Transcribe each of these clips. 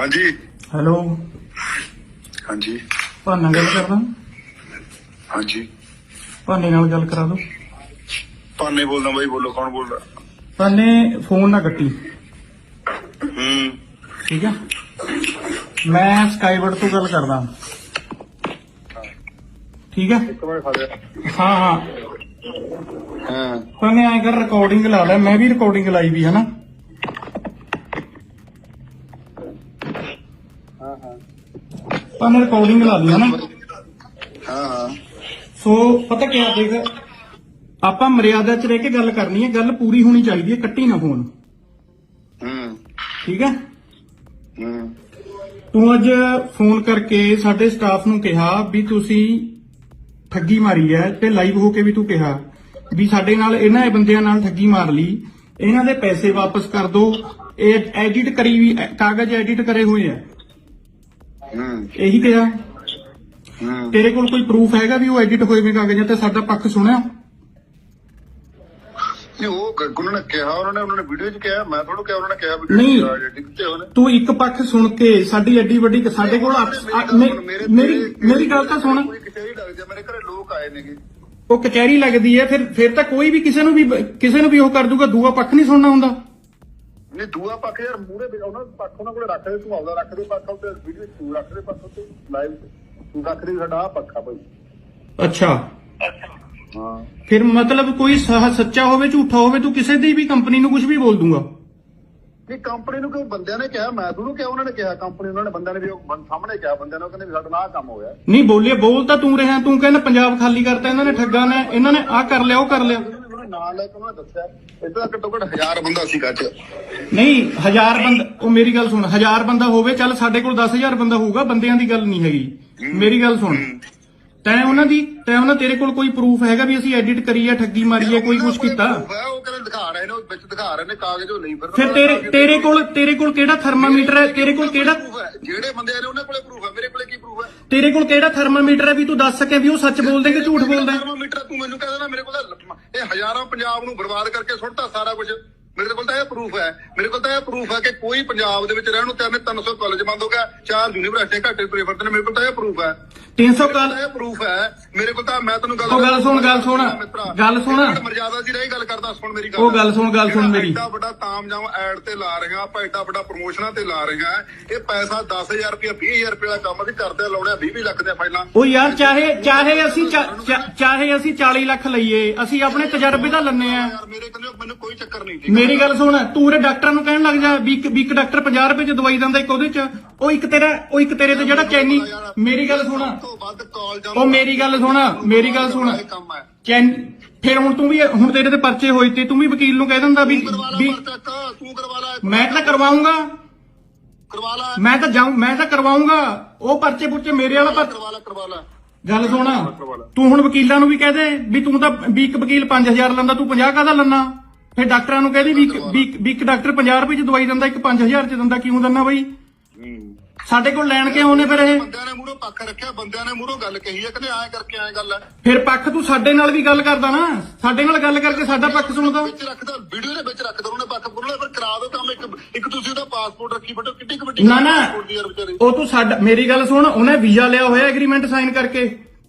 ਹਾਂਜੀ। ਹੈਲੋ। ਹਾਂਜੀ। ਭਾਨਾ ਗੱਲ ਕਰਦਾ ਹਾਂਜੀ। ਭਾਨੇ ਨਾਲ ਗੱਲ ਕਰਾ ਦੋ ਪਾਨੇ ਬੋਲਦਾ ਬਾਈ ਬੋਲੋ ਕੌਣ ਬੋਲਦਾ? ਭਾਨੇ ਫੋਨ ਨਾ ਕੱਟੀ। ਹੂੰ। ਠੀਕ ਹੈ ਮੈਂ ਸਕਾਈਵਰਡ ਤੋਂ ਗੱਲ ਕਰਦਾ। ਠੀਕ ਲਿਆ ਹਾਂ ਹਾਂ। ਹਾਂ। ਭਾਨੇ ਐਂ ਕਰ ਰਿਕਾਰਡਿੰਗ ਲਾ ਲੈ। ਮੈਂ ਵੀ ਰਿਕਾਰਡਿੰਗ ਲਾਈ ਵੀ ਹੈ ਨਾ। ਭਾਨੇ ਰਿਕਾਰਡਿੰਗ ਲਾ ਲਈ ਹੈ ਨਾ। ਹਾਂ ਸੋ ਪਤਾ ਕੀ ਆ ਦੇਖ ਆਪਾਂ ਮਰਿਆਦਾ 'ਚ ਰਹਿ ਕੇ ਗੱਲ ਕਰਨੀ ਹੈ ਗੱਲ ਪੂਰੀ ਹੋਣੀ ਚਾਹੀਦੀ ਹੈ ਕੱਟੀ ਨਾ ਫੋਨ ਹੂੰ। ਠੀਕ ਹੈ? ਹੂੰ। ਤੂੰ ਅੱਜ ਫੋਨ ਕਰਕੇ ਸਾਡੇ ਸਟਾਫ ਨੂੰ ਕਿਹਾ ਵੀ ਤੁਸੀਂ ਠੱਗੀ ਮਾਰੀ ਹੈ ਤੇ ਲਾਈਵ ਹੋ ਕੇ ਵੀ ਤੂੰ ਕਿਹਾ ਵੀ ਸਾਡੇ ਨਾਲ ਇਹਨਾਂ ਇਹ ਬੰਦਿਆਂ ਨਾਲ ਠੱਗੀ ਮਾਰ ਲਈ ਇਹਨਾਂ ਦੇ ਪੈਸੇ ਵਾਪਸ ਕਰ ਦਿਓ ਇਹ ਐਡਿਟ ਕਰੀ ਵੀ ਕਾਗਜ਼ ਐਡਿਟ ਕਰੇ ਹੋਏ ਆ। ਹੂੰ। ਇਹੀ ਕਿਹਾ। ਹੂੰ। ਤੇਰੇ ਕੋਲ ਕੋਈ ਪ੍ਰੂਫ ਹੈਗਾ ਵੀ ਉਹ ਐਡਿਟ ਹੋਏ ਵੇ ਕਾਗਜ਼ਾਂ ਤੇ ਸਾਡਾ ਪੱਖ ਸੁਣਿਆ? ਨਹੀਂ ਉਹ ਉਹਨਾਂ ਨੇ ਕਿਹਾ ਉਹਨਾਂ ਨੇ ਉਹਨਾਂ ਨੇ ਵੀਡੀਓ 'ਚ ਕਿਹਾ ਮੈਂ ਤੁਹਾਨੂੰ ਕਿਹਾ ਉਹਨਾਂ ਨੇ ਕਿਹਾ ਵੀਡੀਓ ਨਹੀਂ। ਉਹਨੇ ਤੂੰ ਇੱਕ ਪੱਖ ਸੁਣ ਕੇ ਸਾਡੀ ਐਡੀ ਵੱਡੀ ਸਾਡੇ ਕੋਲ ਮੇ- ਮੇਰੀ ਮੇਰੀ ਗੱਲ ਤਾਂ ਸੁਣ। ਕੋਈ ਡਰ ਮੇਰੇ ਘਰੇ ਲੋਕ ਆਏ ਨੇਗੇ। ਉਹ ਕਚਹਿਰੀ ਲੱਗਦੀ ਹੈ ਫਿਰ ਫਿਰ ਤਾਂ ਕੋਈ ਵੀ ਕਿਸੇ ਨੂੰ ਵੀ ਕਿਸੇ ਨੂੰ ਵੀ ਉਹ ਕਰ ਦੂਗਾ ਦੂਆ ਪੱਖ ਨਹੀਂ ਸੁਣਨਾ ਹੁੰਦਾ। ਨਹੀਂ ਦੂਆ ਪੱਖ ਯਾਰ ਮੂਰੇ ਉਹਨਾਂ ਪੱਖ ਉਹਨਾਂ ਕੋਲੇ ਰੱਖ ਦੇ ਤੂੰ ਆਪਦਾ ਰੱਖ ਦੇ ਪੱਖ ਉੱਤੇ ਵੀਡੀਓ ਤੂੰ ਰੱਖ ਦੇ ਪੱਖ ਉੱਤੇ ਲਾਈਵ ਤੂੰ ਰੱਖ ਦੇ ਸਾਡਾ ਆਹ ਪੱਖ ਆ ਭਾਈ ਅੱਛਾ। ਹਾਂ। ਫਿਰ ਮਤਲਬ ਕੋਈ ਸੱਚਾ ਹੋਵੇ ਝੂਠਾ ਹੋਵੇ ਤੂੰ ਕਿਸੇ ਦੀ ਵੀ ਕੰਪਨੀ ਨੂੰ ਕੁਝ ਵੀ ਬੋਲ ਦੂੰਗਾ? ਨਹੀਂ ਕੰਪਨੀ ਨੂੰ ਕੋਈ ਬੰਦਿਆਂ ਨੇ ਕਿਹਾ ਮੈਂ ਤੁਹਾਨੂੰ ਕਿਹਾ ਉਹਨਾਂ ਨੇ ਕਿਹਾ ਕੰਪਨੀ ਉਹਨਾਂ ਨੇ ਬੰਦਿਆਂ ਨੇ ਵੀ ਉਹ ਸਾਹਮਣੇ ਕਿਹਾ ਬੰਦਿਆਂ ਨੇ ਉਹ ਕਹਿੰਦੇ ਵੀ ਸਾਡਾ ਆਹ ਕੰਮ ਹੋਇਆ ਨਹੀਂ ਬੋਲੀਏ ਬੋਲ ਤਾਂ ਤੂੰ ਰਿਹਾ ਤੂੰ ਕਹਿੰਦਾ ਪੰਜਾਬ ਖਾਲੀ ਕਰਤਾ ਇਹਨਾਂ ਨੇ ਠੱਗਾ ਨੇ ਇਹਨਾਂ ਨੇ ਆਹ ਕਰ ਲਿਆ ਉਹ ਕਰ ਲਿਆ। ਉਹਨਾਂ ਨੇ ਲੈ ਕੇ ਉਹਨਾਂ ਨੇ ਦੱਸਿਆ। ਤਾਂ ਘੱਟੋ ਘੱਟ ਹਜ਼ਾਰ ਬੰਦਾ ਸੀ ਗੱਜ ਨਹੀਂ ਹਜ਼ਾਰ ਬੰਦਾ ਉਹ ਮੇਰੀ ਗੱਲ ਸੁਣ ਹਜ਼ਾਰ ਬੰਦਾ ਹੋਵੇ ਚੱਲ ਸਾਡੇ ਕੋਲ 10000 ਬੰਦਾ ਹੋਊਗਾ ਬੰਦਿਆਂ ਦੀ ਗੱਲ ਨਹੀਂ ਹੈਗੀ। ਮੇਰੀ ਗੱਲ ਸੁਣ। ਤੈਂ ਉਹਨਾਂ ਦੀ ਤੈਂ ਉਹਨਾਂ ਤੇਰੇ ਕੋਲ ਕੋਈ ਪ੍ਰੂਫ ਹੈਗਾ ਵੀ ਅਸੀਂ ਐਡਿਟ ਕਰੀ ਹੈ ਠੱਗੀ ਮਾਰੀ ਹੈ ਕੋਈ ਕੁਝ ਕੀਤਾ? proof ਹੈ, ਉਹ ਕਹਿੰਦੇ ਦਿਖਾ ਰਹੇ ਨੇ ਉਹ ਵਿੱਚ ਦਿਖਾ ਰਹੇ ਨੇ ਕਾਗਜ਼ ਉਹ ਨਹੀਂ ਫਿਰ ਫਿਰ ਤੇਰੇ ਤੇਰੇ ਕੋਲ ਤੇਰੇ ਕੋਲ ਕਿਹੜਾ ਥਰਮਾਮੀਟਰ ਹੈ? ਤੇਰੇ ਕੋਲ ਕਿਹੜਾ proof ਹੈ ਜਿਹੜੇ ਬੰਦੇ ਨੇ ਉਹਨਾਂ ਕੋਲੇ ਪ੍ਰੂਫ ਹੈ ਮੇਰੇ ਕੋਲੇ ਕੀ ਪ੍ਰੂਫ ਹੈ? ਤੇਰੇ ਕੋਲ ਕਿਹੜਾ ਥਰਮਾਮੀਟਰ ਹੈ ਵੀ ਤੂੰ ਦੱਸ ਸਕੇ ਵੀ ਉਹ ਸੱਚ ਬੋਲਦੇ ਕਿ ਝੂਠ ਬੋਲਦਾ? ਥਰਮਾਮੀਟਰ ਤੂੰ ਮੈਨੂੰ ਕਹਿੰਦਾ ਨਾ ਮੇਰੇ ਕੋਲ ਤਾਂ ਇਹ ਹਜ਼ਾਰਾਂ ਪੰਜਾਬ ਨੂੰ ਬਰਬਾਦ ਕਰਕੇ ਸੁੱਟਤਾ ਸਾਰਾ ਕੁਝ ਮੇਰੇ ਕੋਲ ਤਾਂ ਇਹ ਪ੍ਰੂਫ ਹੈ। ਮੇਰੇ ਕੋਲ ਤਾਂ ਇਹ ਪ੍ਰੂਫ ਹੈ ਕਿ ਕੋਈ ਪੰਜਾਬ ਦੇ ਵਿੱਚ ਰਹਿਣ ਨੂੰ ਤਿੰਨ 300 ਕਾਲਜ ਬੰਦ ਹੋ ਗਿਆ ਚਾਰ ਯੂਨੀਵਰਸਿਟੀਆਂ ਘੱਟੇ ਤੁਰੇ ਫਿਰਦੇ ਨੇ ਮੇਰੇ ਕੋਲ ਤਾਂ ਇਹ ਪ੍ਰੂਫ ਹੈ। 300 ਕਾਲ ਇਹ ਪ੍ਰੂਫ ਹੈ। ਮੇਰੇ ਕੋਲ ਤਾਂ ਮੈਂ ਤੈਨੂੰ ਗੱਲ ਉਹ ਗੱਲ ਸੁਣ, ਗੱਲ ਸੁਣ, ਗੱਲ ਸੁਣ। ਮਰਜ਼ਾਦਾ ਦੀ ਰਹੀ ਗੱਲ ਕਰਦਾ ਸੁਣ ਮੇਰੀ ਗੱਲ। ਉਹ ਗੱਲ ਸੁਣ, ਗੱਲ ਸੁਣ ਮੇਰੀ। ਐਡਾ ਵੱਡਾ ਤਾਮਜਾਮ ਐਡ ਤੇ ਲਾ ਰਹੇ ਆਪਾਂ ਐਡਾ ਵੱਡਾ ਪ੍ਰੋਮੋਸ਼ਨਾਂ ਤੇ ਲਾ ਰਹੇ ਇਹ ਪੈਸਾ 10000 ਰੁਪਏ 20000 ਰੁਪਏ ਦਾ ਕੰਮ ਅਸੀਂ ਕਰਦੇ ਲਾਉਣੇ 20 ਲੱਖ ਦੇ ਫਾਈਲਾਂ। ਉਹ ਯਾਰ ਚਾਹੇ ਚਾਹੇ ਅਸੀਂ ਚਾਹੇ ਅਸੀਂ 40 ਲੱਖ ਲਈਏ ਅਸੀਂ ਆਪਣੇ ਤਜਰਬੇ ਦਾ ਲੰਨੇ ਆ। ਯਾਰ ਮੇਰੇ ਕੋਲ ਮੈਨੂੰ ਕੋਈ ਚੱਕਰ ਨਹੀਂ ਮੇਰੀ ਗੱਲ ਸੁਣ ਤੂੰ ਉਰੇ ਡਾਕਟਰਾਂ ਨੂੰ ਕਹਿਣ ਲੱਗ ਜਾ ਵੀ ਇੱਕ ਵੀ ਇੱਕ ਡਾਕਟਰ 50 ਰੁਪਏ ਚ ਦਵਾਈ ਦਿੰਦਾ ਇੱਕ ਉਹਦੇ ਚ ਉਹ ਇੱਕ ਤੇਰਾ ਉਹ ਇੱਕ ਤੇਰੇ ਤੇ ਜਿਹੜਾ ਚੈਨੀ ਮੇਰੀ ਗੱਲ ਸੁਣ। ਤੋਂ ਵੱਧ ਉਹ ਮੇਰੀ ਗੱਲ ਸੁਣ ਮੇਰੀ ਗੱਲ ਸੁਣ। ਇਹ ਕੰਮ ਹੈ ਚੈਨ ਫਿਰ ਹੁਣ ਤੂੰ ਵੀ ਹੁਣ ਤੇਰੇ ਤੇ ਪਰਚੇ ਹੋਏ ਤੇ ਤੂੰ ਵੀ ਵਕੀਲ ਨੂੰ ਕਹਿ ਦਿੰਦਾ ਵੀ ਕਰਵਾ ਵੀ ਲੈ ਪਰਚਾ ਤੂੰ ਕਰਵਾ ਲੈ ਮੈਂ ਤਾਂ ਕਰਵਾਉਂਗਾ। ਕਰਵਾ ਲੈ। ਮੈਂ ਤਾਂ ਜਾਉਂ ਮੈਂ ਤਾਂ ਕਰਵਾਉਂਗਾ। ਉਹ ਪਰਚੇ ਪੁਰਚੇ ਮੇਰੇ ਵਾਲਾ ਪਰ ਕਰਵਾ ਲੈ ਕਰਵਾ ਲੈ। ਗੱਲ ਸੁਣ। ਤੂੰ ਹੁਣ ਵਕੀਲਾਂ ਨੂੰ ਵੀ ਕਹਿ ਦੇ ਵੀ ਤੂੰ ਤਾਂ ਵੀ ਇੱਕ ਵਕੀਲ 5000 ਲੈਂਦਾ ਤੂੰ 50 ਕਾਹਦਾ ਲੈਣਾ ਫਿਰ ਡਾਕਟਰਾਂ ਨੂੰ ਕਹਦੇ ਵੀ ਇੱਕ- ਵੀ ਇੱਕ- ਵੀ ਇੱਕ ਡਾਕਟਰ 50 ਰੁਪਏ ਚ ਦਵਾਈ ਦਿੰਦਾ ਇੱਕ 5000 ਚ ਦਿੰਦਾ ਕਿਉਂ ਦਿੰਦਾ ਬਈ? ਸਾਡੇ ਕੋਲ ਲੈਣ ਕੇ ਆਉਨੇ ਫਿਰ ਇਹ? ਬੰਦਿਆਂ ਨੇ ਮੂਹਰੋਂ ਪੱਖ ਰੱਖਿਆ ਬੰਦਿਆਂ ਨੇ ਮੂਹਰੋਂ ਗੱਲ ਕਹੀ ਹੈ ਕਹਿੰਦੇ ਐਂ ਕਰਕੇ ਐਂ ਗੱਲ ਹੈ ਫਿਰ ਪੱਖ ਤੂੰ ਸਾਡੇ ਨਾਲ ਵੀ ਗੱਲ ਕਰਦਾ ਨਾ। ਸਾਡੇ ਨਾਲ ਗੱਲ ਕਰਕੇ ਸਾਡਾ ਪੱਖ ਸੁਣਦਾ। ਵਿੱਚ ਰੱਖਦਾ ਵੀਡੀਓ ਦੇ ਵਿੱਚ ਰੱਖਦਾ ਉਹਨੇ ਪੱਖ ਬੋਲਣਾ ਫਿਰ ਕਰਾ ਦੋ ਕੰਮ ਇੱਕ ਇੱਕ ਤੁਸੀਂ ਉਹਦਾ ਪਾਸਪੋਰਟ ਰੱਖੀ ਬੈਠੋ ਕਿੱਡੀ ਕੁ ਵੱਡੀ ਨਾ ਨਾ। passport ਦੀ ਯਾਰ ਵਿਚਾਰੇ। ਉਹ ਤੂੰ ਸਾਡਾ ਮੇਰੀ ਗੱਲ ਸੁਣ ਉਹਨੇ ਵੀਜ਼ਾ ਲਿਆ ਹੋਇਆ ਐਗਰੀਮੈਂਟ ਸਾਈਨ ਕਰਕੇ।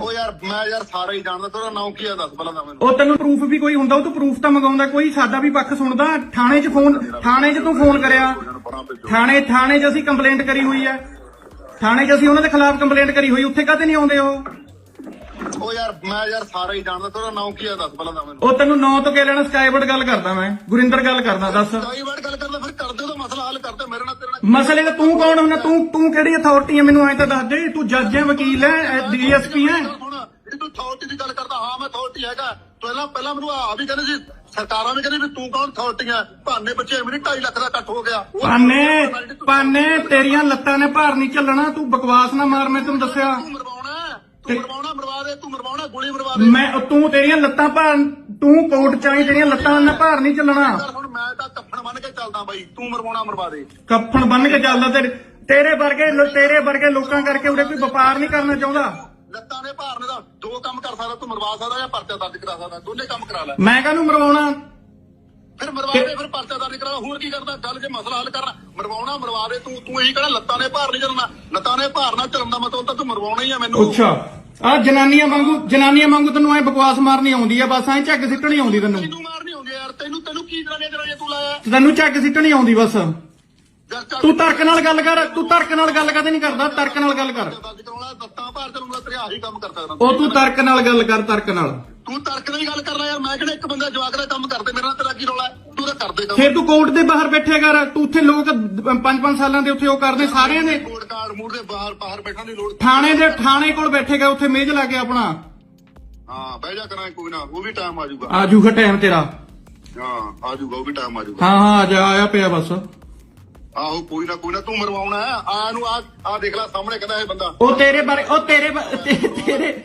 ਉਹ ਯਾਰ ਮੈਂ ਯਾਰ ਸਾਰਾ ਹੀ ਜਾਣਦਾ ਤੇਰਾ ਨਾਮ ਕੀ ਆ ਦੱਸ ਪਹਿਲਾਂ ਤਾਂ ਮੈਨੂੰ। ਉਹ ਤੈਨੂੰ ਪ੍ਰੂਫ ਵੀ ਕੋਈ ਹੁੰਦਾ ਉਹ ਤੂੰ ਪ੍ਰੂਫ ਤਾਂ ਮੰਗਾਉਂਦਾ ਕੋਈ ਸਾਡਾ ਵੀ ਪੱਖ ਸੁਣਦਾ ਥਾਣੇ 'ਚ ਫੋਨ ਥਾਣੇ 'ਚ ਤੂੰ ਫੋਨ ਕਰਿਆ। ਥਾਣੇ ਥਾਣੇ 'ਚ ਅਸੀਂ ਕੰਪਲੇਂਟ ਕਰੀ ਹੋਈ ਹੈ ਥਾਣੇ 'ਚ ਅਸੀਂ ਉਹਨਾਂ ਦੇ ਖਿਲਾਫ ਕੰਪਲੇਂਟ ਕਰੀ ਹੋਈ ਉੱਥੇ ਕਾਹਤੇ ਨਹੀਂ ਆਉਂਦੇ ਉਹ? ਉਹ ਯਾਰ ਮੈਂ ਯਾਰ ਸਾਰਾ ਹੀ ਜਾਣਦਾ ਤੇਰਾ ਨਾਮ ਕੀ ਆ ਦੱਸ ਪਹਿਲਾਂ ਤਾਂ ਮੈਨੂੰ। ਉਹ ਤੈਨੂੰ ਨਾਂ ਤੋਂ ਕਹਿ ਲੈਣਾ ਸਕਾਈਵਰਡ ਗੱਲ ਕਰਦਾ ਮੈਂ ਗੁਰਿੰਦਰ ਗੱਲ ਕਰਦਾ ਦੱਸ। ਕਈ ਵਾਰ ਗੱਲ ਕਰਦਾ ਮਸਲਾ ਹੱਲ ਕਰਦੇ ਮੇਰੇ ਨਾਲ ਤੇਰੇ ਨਾਲ ਮਸਲੇ ਦਾ ਤੂੰ ਕੌਣ ਹੁੰਦਾ? ਤੂੰ ਤੂੰ ਕਿਹੜੀ ਅਥਾਰਟੀ ਹੈ ਮੈਨੂੰ ਐਂ ਤਾਂ ਦੱਸ ਦੇ ਤੂੰ ਜੱਜ ਹੈ ਵਕੀਲ ਹੈ ਡੀਐਸਪੀ ਹੈ ਹੁਣ ਇਹ ਤੂੰ ਅਥਾਰਟੀ ਦੀ ਗੱਲ ਕਰਦਾ ਹਾਂ ਮੈਂ ਅਥਾਰਟੀ ਹੈਗਾ। ਪਹਿਲਾਂ ਪਹਿਲਾਂ ਮੈਨੂੰ ਆ ਵੀ ਕਹਿੰਦੇ ਸੀ ਸਰਕਾਰਾਂ ਵੀ ਕਹਿੰਦੀ ਵੀ ਤੂੰ ਕੌਣ ਅਥਾਰਟੀ ਹੈ ਭਾਨੇ ਬੱਚੇ ਮੇਰੀ 2.5 ਲੱਖ ਦਾ ਇਕੱਠ ਹੋ ਗਿਆ। ਉਹ- ਤੇਰੀਆਂ ਲੱਤਾਂ ਨੇ ਭਾਰ ਨਹੀਂ ਚੱਲਣਾ ਤੂੰ ਬਕਵਾਸ ਨਾ ਮਾਰ ਮੈਂ ਤੈਨੂੰ ਦੱਸਿਆ। ਤੂੰ ਮਰਵਾਉਣਾ ਹੈ, ਤੂੰ ਮਰਵਾਉਣਾ ਮਰਵਾ ਦੇ ਤੂੰ ਮਰਵਾਉਣਾ ਗੋਲੀ ਮਰਵਾ ਦੇ। ਮੈਂ ਤੂੰ ਤੇਰੀਆਂ ਲੱਤਾਂ ਭਾਰ ਤੂੰ ਕੋਰਟ ਚ ਆਈ ਤੇਰੀਆਂ ਲੱਤਾਂ ਨਾਲ ਭਾਰ ਨਹੀਂ ਚੱਲਣਾ। ਹੁਣ ਚੱਲਦਾ ਬਾਈ ਤੂੰ ਮਰਵਾਉਣਾ ਮਰਵਾ ਦੇ। ਕੱਫਣ ਬੰਨ ਕੇ ਚੱਲਦਾ ਤੇਰੇ ਤੇਰੇ ਵਰਗੇ ਲੋ- ਤੇਰੇ ਵਰਗੇ ਲੋਕਾਂ ਕਰਕੇ ਉਰੇ ਕੋਈ ਵਪਾਰ ਨਹੀਂ ਕਰਨਾ ਚਾਹੁੰਦਾ। ਲੱਤਾਂ ਦੇ ਭਾਰ ਨੇ ਤਾਂ ਦੋ ਕੰਮ ਕਰ ਸਕਦਾ ਤੂੰ ਮਰਵਾ ਸਕਦਾ ਜਾਂ ਪਰਚਾ ਦਰਜ ਕਰਾ ਸਕਦਾ ਦੋਨੇ ਕੰਮ ਕਰਾ ਲੈ। ਮੈਂ ਕਾਹਨੂੰ ਮਰਵਾਉਣਾ? ਫਿਰ ਮਰਵਾ ਦੇ ਫਿਰ ਪਰਚਾ ਦਰਜ ਕਰਾ ਹੋਰ ਕੀ ਕਰਦਾ ਗੱਲ ਜੇ ਮਸਲਾ ਹੱਲ ਕਰਨਾ ਮਰਵਾਉਣਾ ਮਰਵਾ ਦੇ ਤੂੰ ਤੂੰ ਇਹੀ ਕਹਿਣਾ ਲੱਤਾਂ ਨੇ ਭਾਰ ਨਹੀਂ ਚੱਲਣਾ। ਲੱਤਾਂ ਨੇ ਭਾਰ ਨਾਲ ਚੱਲਣ ਦਾ ਮਤਲਬ ਤਾਂ ਤੂੰ ਮਰਵਾਉਣਾ ਹੀ ਆ ਮੈਨੂੰ। ਅੱਛਾ। ਆ ਜਨਾਨੀਆਂ ਵਾਂਗੂ ਜਨਾਨੀਆਂ ਵਾਂਗੂ ਤੈਨੂੰ ਐ ਬਕਵਾਸ ਮਾਰਨੀ ਆਉਂਦੀ ਆ ਬਸ ਐ ਝੱਗ ਸਿੱਟਣੀ ਆਉਂਦੀ ਤੈਨੂੰ। ਤੈਨੂੰ ਤੈਨੂੰ ਕੀ ਕਰਾਂਗੇ ਜਰਾ ਤੂੰ ਲਾਇਆ? ਤੈਨੂੰ ਝੱਗ ਸਿੱਟਣੀ ਆਉਂਦੀ ਬਸ। ਤੂੰ ਤਰਕ ਨਾਲ ਗੱਲ ਕਰ ਤੂੰ ਤਰਕ ਨਾਲ ਗੱਲ ਕਦੇ ਨਹੀਂ ਕਰਦਾ ਤਰਕ ਨਾਲ ਗੱਲ ਕਰ। ਦਰਜ ਕਰਾਉਣਾ ਲੱਤਾਂ ਭਾਰ ਚੱਲੂਗਾ ਤੇਰੇ ਆਹੀ ਕੰਮ ਕਰ ਸਕਦਾ। ਉਹ ਤੂੰ ਤਰਕ ਨਾਲ ਗੱਲ ਕਰ ਤਰਕ ਨਾਲ। ਤੂੰ ਤਰਕ ਦੀ ਗੱਲ ਕਰਨਾ ਯਾਰ ਮੈਂ ਕਿਹੜਾ ਇੱਕ ਬੰਦਾ ਜਵਾਕ ਦਾ ਕੰਮ ਕਰਦੇ ਮੇਰੇ ਨਾਲ ਤੇਰਾ ਕੀ ਰੌਲਾ? ਤੂੰ ਤਾਂ ਕਰਦੇ ਕੰਮ। ਫੇਰ ਤੂੰ ਕੋਰਟ ਦੇ ਬਾਹਰ ਬੈਠਿਆ ਕਰ ਤੂੰ ਉੱਥੇ ਲੋਕ 5-5 ਸਾਲਾਂ ਦੇ ਉੱਥੇ ਉਹ ਕਰਦੇ ਸਾਰਿਆਂ ਦੇ। ਕੋਟ ਕਾਰਡ ਮੂਰ ਦੇ ਬਾਹਰ ਬਾਹਰ ਬੈਠਣ ਦੀ ਲੋੜ ਥਾਣੇ ਦੇ ਥਾਣੇ ਕੋਲ ਬੈਠੇ ਗਏ ਉੱਥੇ ਮੇਜ਼ ਲਾ ਕੇ ਆਪਣਾ। ਹਾਂ ਬਹਿ ਜਾ ਕਰਾਂ ਕੋਈ ਨਾ ਉਹ ਵੀ ਟਾਈਮ ਆ ਜਾਊਗਾ। ਆ ਜੂਗਾ ਟਾਈਮ ਤੇਰਾ। ਹਾਂ ਆ ਜਾਊਗਾ ਉਹ ਵੀ ਟਾਈਮ ਆ ਜਾਊਗਾ ਹਾਂ ਹਾਂ ਆਇਆ ਪਿਆ ਬਸ। ਆਹੋ ਕੋਈ ਨਾ ਕੋਈ ਨਾ ਤੂੰ ਮਰਵਾਉਣਾ ਹੈ। ਆ ਨੂੰ ਆ ਆ ਦੇਖ ਲੈ ਸਾਹਮਣੇ ਕਹਿੰਦਾ ਇਹ ਬੰਦਾ। ਉਹ ਤੇਰੇ ਬਾਰੇ ਉਹ ਤੇਰੇ ਤੇ- ਤੇਰੇ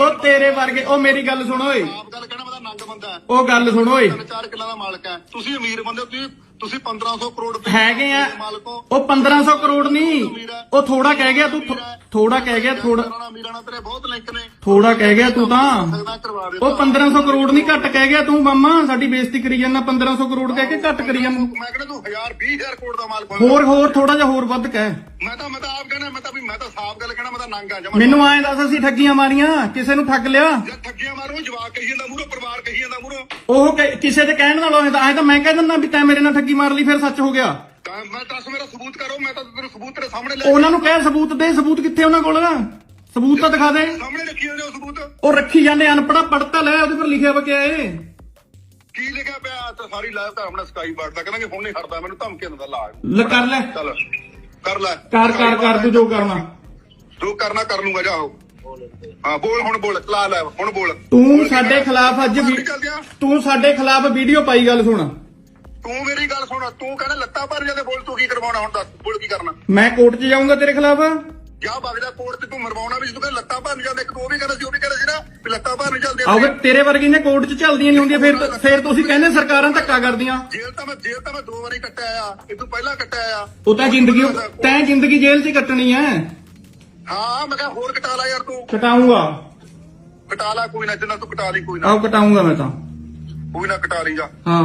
ਉਹ ਤੇਰੇ ਵਰਗੇ ਉਹ ਮੇਰੀ ਗੱਲ ਸੁਣ ਓਏ। ਆਪ ਗੱਲ ਕਹਿਣਾ ਤਾਂ ਨੰਗ ਬੰਦਾ ਹੈ। ਉਹ ਗੱਲ ਸੁਣ ਓਏ। ਤਿੰਨ ਚਾਰ ਕਿੱਲਾ ਦਾ ਮਾਲਕ ਹੈ। ਤੁਸੀਂ ਅਮੀਰ ਬੰਦੇ ਹੋ ਤੁਸੀਂ ਤੁਸੀਂ 1500 ਕਰੋੜ ਰੁਪਏ ਹੈਗੇ ਆ। ਮਾਲਕ ਉਹ 1500 ਕਰੋੜ ਨਹੀਂ। ਉਹ ਥੋੜਾ ਕਹਿ ਗਿਆ ਤੂੰ ਥੋੜਾ ਕਹਿ ਗਿਆ ਥੋੜਾ ਰਾਣਾ ਮੀਰਾਣਾ ਤੇਰੇ ਬਹੁਤ ਲਿੰਕ ਨੇ। ਥੋੜਾ ਕਹਿ ਗਿਆ ਤੂੰ ਤਾਂ। ਉਹ 1500 ਕਰੋੜ ਨਹੀਂ ਘੱਟ ਕਹਿ ਗਿਆ ਤੂੰ ਮਾਮਾ। ਸਾਡੀ ਬੇਇੱਜ਼ਤੀ ਕਰੀ ਜਾਂਦਾ 1500 ਕਰੋੜ ਕਹਿ ਕੇ ਘੱਟ ਕਰੀ ਜਾਂਦਾ। ਮੈਂ ਕਹਿੰਦਾ ਤੂੰ 1000 20000 ਕਰੋੜ ਦਾ ਮਾਲਕ ਹੋਰ ਹੋਰ ਥੋੜਾ ਜਿਹਾ ਹੋਰ ਵੱਧ ਕਹਿ। ਮੈਂ ਤਾਂ ਮੈਂ ਤਾਂ ਆਪ ਕਹਿਣਾ ਮੈਂ ਤਾਂ ਵੀ ਮੈਂ ਤਾਂ ਸਾਫ਼ ਗੱਲ ਕਹਿਣਾ ਮੈਂ ਤਾਂ ਨੰਗ ਆ ਜਮਾ। ਮੈਨੂੰ ਐਂ ਦੱਸ ਅਸੀਂ ਠੱਗੀਆਂ ਮਾਰੀਆਂ ਕਿਸੇ ਨੂੰ ਠੱਗ ਲਿਆ? ਠੱਗੀਆਂ ਮਾਰੋ ਜਵਾਕ ਕਹੀ ਜਾਂਦਾ ਮੂਰੋ ਪਰਿਵਾਰ ਕਹੀ ਜਾਂਦਾ ਮੂਰੋ ਉਹ ਕਿਸੇ ਦੇ ਕਹਿਣ ਨਾਲ ਹੋਏ ਤਾਂ ਐਂ ਤਾਂ ਮੈਂ ਕਹਿ ਦਿੰਦਾ ਵੀ ਤੈਂ ਮੇਰੇ ਨਾਲ ਠੱਗੀ ਮਾਰ ਲਈ ਫਿਰ ਸੱਚ ਹੋ ਗਿਆ। ਤਾਂ ਮੈਂ ਦੱਸ ਮੇਰਾ ਸਬੂਤ ਕਰੋ ਮੈਂ ਤਾਂ ਤੇਰੇ ਸਬੂਤ ਤੇਰੇ ਸਾਹਮਣੇ ਲੈ ਉਹਨਾਂ ਨੂੰ ਕਹਿ ਸਬੂਤ ਦੇ ਸਬੂਤ ਕਿੱਥੇ ਉਹਨਾਂ ਕੋਲ? ਸਬੂਤ ਤਾਂ ਦਿਖਾ ਦੇ। ਸਾਹਮਣੇ ਰੱਖੀ ਜਾਂਦੇ ਹੋ ਸਬੂਤ। ਉਹ ਰੱਖੀ ਜਾਂਦੇ ਅਨਪੜਾ ਪੜਤਾ ਲੈ ਉਹਦੇ ਪਰ ਲਿਖਿਆ ਵਾ ਏ ਕੀ ਲਿਖਿਆ ਪਿਆ? ਤੇ ਸਾਰੀ ਲਾਈਵ ਤਾਂ ਆਪਣੇ ਸਕਾਈ ਵੜਦਾ ਕਹਿੰਦਾ ਕਿ ਹੁਣ ਨਹੀਂ ਹਟਦਾ ਮੈਨੂੰ ਧਮਕੀ ਦਿੰਦਾ ਲਾ। ਲੈ ਕਰ ਲੈ। ਚੱਲ ਕਰ ਲੈ। ਕਰ ਕਰ ਕਰ ਤੂੰ ਜੋ ਕਰਨਾ। ਜੋ ਕਰਨਾ ਕਰ ਲੂੰਗਾ ਜਾਓ ਹਾਂ ਬੋਲ ਹੁਣ ਬੋਲ ਲਾ ਲੈ ਹੁਣ ਬੋਲ। ਤੂੰ ਸਾਡੇ ਖਿਲਾਫ ਅੱਜ ਤੂੰ ਸਾਡੇ ਖਿਲਾਫ ਵੀਡੀਓ ਪਾਈ ਗੱਲ ਸੁਣ। ਤੂੰ ਮੇਰੀ ਗੱਲ ਸੁਣ ਤੂੰ ਕਹਿੰਦਾ ਲੱਤਾਂ ਭਰ ਜਾਂਦੇ ਬੋਲ ਤੂੰ ਕੀ ਕਰਵਾਉਣਾ ਹੁਣ ਦੱਸ ਬੋਲ ਕੀ ਕਰਨਾ? ਮੈਂ ਕੋਰਟ 'ਚ ਜਾਊਂਗਾ ਤੇਰੇ ਖਿਲਾਫ। ਜਾ ਵਗਦਾ ਕੋਰਟ ਤੇ ਤੂੰ ਮਰਵਾਉਣਾ ਵੀ ਤੂੰ ਕਹਿੰਦਾ ਲੱਤਾਂ ਭਰ ਜਾਂਦੇ ਇੱਕ ਉਹ ਵੀ ਕਹਿੰਦਾ ਸੀ ਉਹ ਵੀ ਕਹਿੰਦਾ ਸੀ ਨਾ ਵੀ ਲੱਤਾਂ ਭਰ ਨਹੀਂ ਚੱਲਦੇ ਆਵੇ ਤੇਰੇ ਵਰਗੀ ਨੇ ਕੋਰਟ 'ਚ ਚੱਲਦੀਆਂ ਨਹੀਂ ਹੁੰਦੀਆਂ ਫਿਰ ਫਿਰ ਤੁਸੀਂ ਕਹਿੰਦੇ ਸਰਕਾਰਾਂ ਧੱਕਾ ਕਰਦੀਆਂ। ਜੇਲ੍ਹ ਤਾਂ ਮੈਂ ਜੇਲ੍ਹ ਤਾਂ ਮੈਂ ਦੋ ਵਾਰੀ ਕੱਟਿਆ ਆ ਇਹ ਤੂੰ ਪਹਿਲਾਂ ਕੱਟਿਆ ਆ। ਉਹ ਤਾਂ ਜ਼ਿੰਦਗੀ ਤੈਂ ਜ਼ਿੰਦਗੀ ਜੇਲ੍ਹ 'ਚ ਕੱਟਣੀ ਐ। ਹਾਂ ਮੈਂ ਕਿਹਾ ਹੋਰ ਕਟਾ ਲੈ ਯਾਰ ਤੂੰ। ਕਟਾਊਂਗਾ ਕਟਾ ਲੈ ਕੋਈ ਨਾ ਜਿੰਨਾ ਤੂੰ ਕਟਾ ਲਈ ਕੋਈ ਨਾ। ਆਹ ਕਟਾਊਂਗਾ ਮੈਂ ਤਾਂ। ਕੋਈ ਨਾ ਕਟਾ ਲਈ ਜਾ। ਹਾਂ।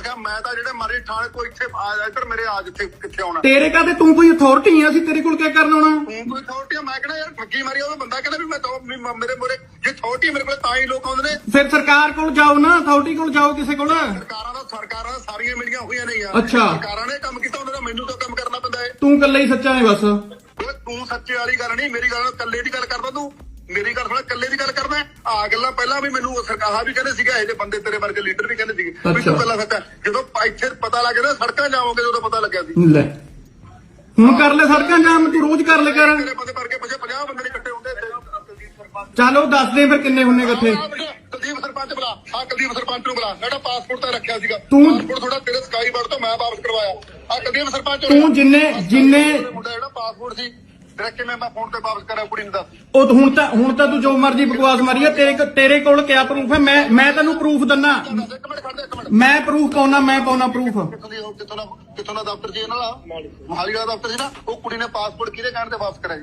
ਮੈਂ ਕਿਹਾ ਮੈਂ ਤਾਂ ਜਿਹੜੇ ਮਾਰੇ ਥਾਣੇ ਕੋਈ ਇੱਥੇ ਆ ਇੱਧਰ ਮੇਰੇ ਆ ਜਿੱਥੇ ਕਿੱਥੇ ਆਉਣਾ। ਤੇਰੇ ਕਾਤੇ ਤੂੰ ਕੋਈ ਅਥਾਰਟੀ ਆ ਅਸੀਂ ਤੇਰੇ ਕੋਲ ਕਿਆ ਕਰਨ ਆਉਣਾ? ਤੂੰ ਕੋਈ ਅਥਾਰਟੀ ਮੈਂ ਕਹਿੰਦਾ ਯਾਰ ਠੱਗੀ ਮਾਰੀ ਉਹ ਬੰਦਾ ਕਹਿੰਦਾ ਵੀ ਮੈਂ ਤਾਂ ਮੇਰੇ ਮੋਰੇ ਜੇ ਅਥਾਰਟੀ ਮੇਰੇ ਕੋਲ ਤਾਂ ਹੀ ਲੋਕ ਆਉਂਦੇ ਨੇ। ਫਿਰ ਸਰਕਾਰ ਕੋਲ ਜਾਓ ਨਾ ਅਥਾਰਟੀ ਕੋਲ ਜਾਓ ਕਿਸੇ ਕੋਲ। ਸਰਕਾਰਾਂ ਦਾ ਸਰਕਾਰਾਂ ਦਾ ਸਾਰੀਆਂ ਮਿਲੀਆਂ ਹੋਈਆਂ ਨੇ ਯਾਰ। ਅੱਛਾ। ਸਰਕਾਰਾਂ ਨੇ ਕੰਮ ਕੀਤਾ ਉਹਨਾਂ ਦਾ ਮੈਨੂੰ ਤਾਂ ਕੰਮ ਕਰਨਾ ਪੈਂਦਾ ਹੈ। ਤੂੰ ਇਕੱਲਾ ਹੀ ਸੱਚਾ ਹੈ ਬਸ। ਤੂੰ ਸੱਚੇ ਵਾਲੀ ਗੱਲ ਨਹੀਂ ਮੇਰੀ ਗੱਲ ਕੱਲੇ ਦੀ ਗੱਲ ਕਰਦਾ ਤੂੰ। ਮੇਰੀ ਗੱਲ ਸੁਣ ਕੱਲੇ ਦੀ ਗੱਲ ਕਰਦਾ ਆ ਗੱਲਾਂ ਪਹਿਲਾਂ ਵੀ ਮੈਨੂੰ ਸਰਕਾਰਾਂ ਵੀ ਕਹਿੰਦੇ ਸੀਗਾ ਇਹ ਜੇ ਬੰਦੇ ਤੇਰੇ ਵਰਗੇ ਲੀਡਰ ਵੀ ਕਹਿੰਦੇ ਸੀਗੇ। ਵੀ। ਤੂੰ ਕੱਲਾ ਸੱਚਾ ਜਦੋਂ ਇੱਥੇ ਪਤਾ ਲੱਗ ਗਿਆ ਸੜਕਾਂ ਜਾਓਗੇ ਜਦੋਂ ਪਤਾ ਲੱਗਿਆ ਸੀ। ਲੈ। ਹੁਣ ਕਰ ਲੈ ਸੜਕਾਂ ਜਾਮ ਤੂੰ ਰੋਜ਼ ਕਰ ਲੈ ਕਰ ਤੇਰੇ ਬੰਦੇ ਕਰਕੇ ਪਿੱਛੇ 50 ਬੰਦੇ ਇਕੱਠੇ ਹੁੰਦੇ। ਚੱਲ ਦੱਸ ਦੇ ਫਿਰ ਕਿੰਨੇ ਹੁੰਨੇ ਇਕੱਠੇ। ਕੁਲਦੀਪ ਸਰਪੰਚ ਬੁਲਾ। ਆ ਕੁਲਦੀਪ ਸਰਪੰਚ ਨੂੰ ਬੁਲਾ। ਮੇਰਾ ਪਾਸਪੋਰਟ ਤਾਂ ਰੱਖਿਆ ਸੀਗਾ। ਤੂੰ- ਪਾਸਪੋਰਟ ਥੋੜਾ ਤੇਰੇ ਸਕਾਈ ਬਰਡ ਤੋਂ ਮੈਂ ਵਾਪਸ ਕਰਵਾਇਆ। ਆ ਕੁਲਦੀਪ ਸਰਪੰਚ ਤੂੰ ਜਿੰਨੇ ਜਿੰਨੇ ਮੁੰਡਾ ਜਿਹੜਾ ਪਾਸਪੋਰਟ ਸੀ। ਡਾਇਰੈਕਟ ਕਿਵੇਂ ਮੈਂ ਫੋਨ ਤੇ ਵਾਪਸ ਕਰਾਂ ਕੁੜੀ ਨੂੰ ਦੱਸ। ਉਹ ਤਾਂ ਹੁਣ ਤਾਂ ਹੁਣ ਤਾਂ ਤੂੰ ਜੋ ਮਰਜ਼ੀ ਬਕਵਾਸ ਮਾਰੀ ਆ ਤੇਰੇ ਕੋ- ਤੇਰੇ ਕੋਲ ਕਿਆ ਪ੍ਰੂਫ ਹੈ ਮੈਂ ਮੈਂ ਤੈਨੂੰ ਪ੍ਰੂਫ ਦਿੰਨਾ। ਦੱਸ ਇੱਕ ਮਿੰਟ ਖੜ ਜਾ ਇੱਕ ਮਿੰਟ। ਮੈਂ ਪ੍ਰੂਫ ਪਾਉਣਾ ਮੈਂ ਪਾਉਣਾ ਪ੍ਰੂਫ ਕਿੱਥੋਂ ਦੀ ਉਹ ਕਿੱਥੋਂ ਦਾ ਕਿੱਥੋਂ ਦਾ ਦਫ਼ਤਰ ਸੀ ਇਹਨਾਂ ਦਾ? ਮਹਾਲੀ। ਦਾ ਦਫ਼ਤਰ ਸੀ ਨਾ? ਉਹ ਕੁੜੀ ਨੇ ਪਾਸਪੋਰਟ ਕਿਹਦੇ ਕਹਿਣ ਤੇ ਵਾਪਸ ਕਰਿਆ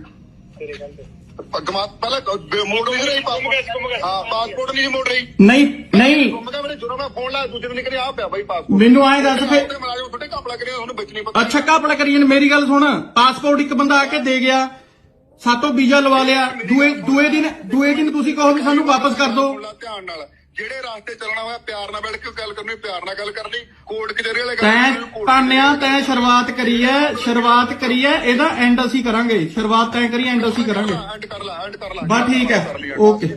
ਗਮਾ ਪਹਿਲਾਂ ਮੋੜ ਨਹੀਂ ਰਹੀ ਪਾਸਪੋਰਟ ਹਾਂ ਪਾਸਪੋਰਟ ਨਹੀਂ ਮੋੜ ਰਹੀ। ਨਹੀਂ ਨਹੀਂ। ਗੁੰਮ ਗਿਆ ਮੇਰੇ ਜਦੋਂ ਮੈਂ ਫੋਨ ਲਾਇਆ ਦੂਜੇ ਦਿਨ ਨਿਕਲਿਆ ਆ ਪਿਆ ਬਾਈ ਪਾਸਪੋਰਟ ਮੈਨੂੰ ਐਂ ਦੱਸ ਫੇ ਤੇ ਮਲਾਜਮ ਕਾਪਲਾ ਕਰਿਆ ਤੁਹਾਨੂੰ ਵਿੱਚ ਨਹੀਂ ਪਤਾ। ਅੱਛਾ ਕਾਪੜਾ ਕਰੀਏ ਮੇਰੀ ਗੱਲ ਸੁਣ। ਪਾਸਪੋਰਟ ਇੱਕ ਬੰਦਾ ਆ ਕੇ ਦੇ ਗਿਆ ਸਾਤੋਂ ਵੀਜ਼ਾ ਲਵਾ ਲਿਆ ਦੂਏ ਦੂਏ ਦਿਨ ਦੂਏ ਦਿਨ ਤੁਸੀਂ ਕਹੋ ਵੀ ਸਾਨੂੰ ਵਾਪਸ ਕਰ ਦਿਓ ਲਾ ਧਿਆਨ ਨਾਲ। ਜਿਹੜੇ ਰਾਸਤੇ ਚੱਲਣਾ ਹੋਇਆ ਪਿਆਰ ਨਾਲ ਬੈਠ ਕੇ ਗੱਲ ਕਰਨੀ ਪਿਆਰ ਨਾਲ ਗੱਲ ਕਰਨੀ ਕੋਰਟ ਕਚਹਿਰੀ ਵਾਲੇ ਗੱਲ ਤੈਂ ਪਾਨਿਆ ਤੈਂ ਸ਼ੁਰੂਆਤ ਕਰੀ ਐ ਸ਼ੁਰੂਆਤ ਕਰੀ ਐ ਇਹਦਾ ਐਂਡ ਅਸੀਂ ਕਰਾਂਗੇ। ਸ਼ੁਰੂਆਤ ਤੈਂ ਕਰੀ ਐਂਡ ਅਸੀਂ ਕਰਾਂਗੇ। ਐਂਡ ਕਰ ਲਾ ਐਂਡ ਕਰ ਲਾ ਬਸ ਠੀਕ ਹੈ। ਓਕੇ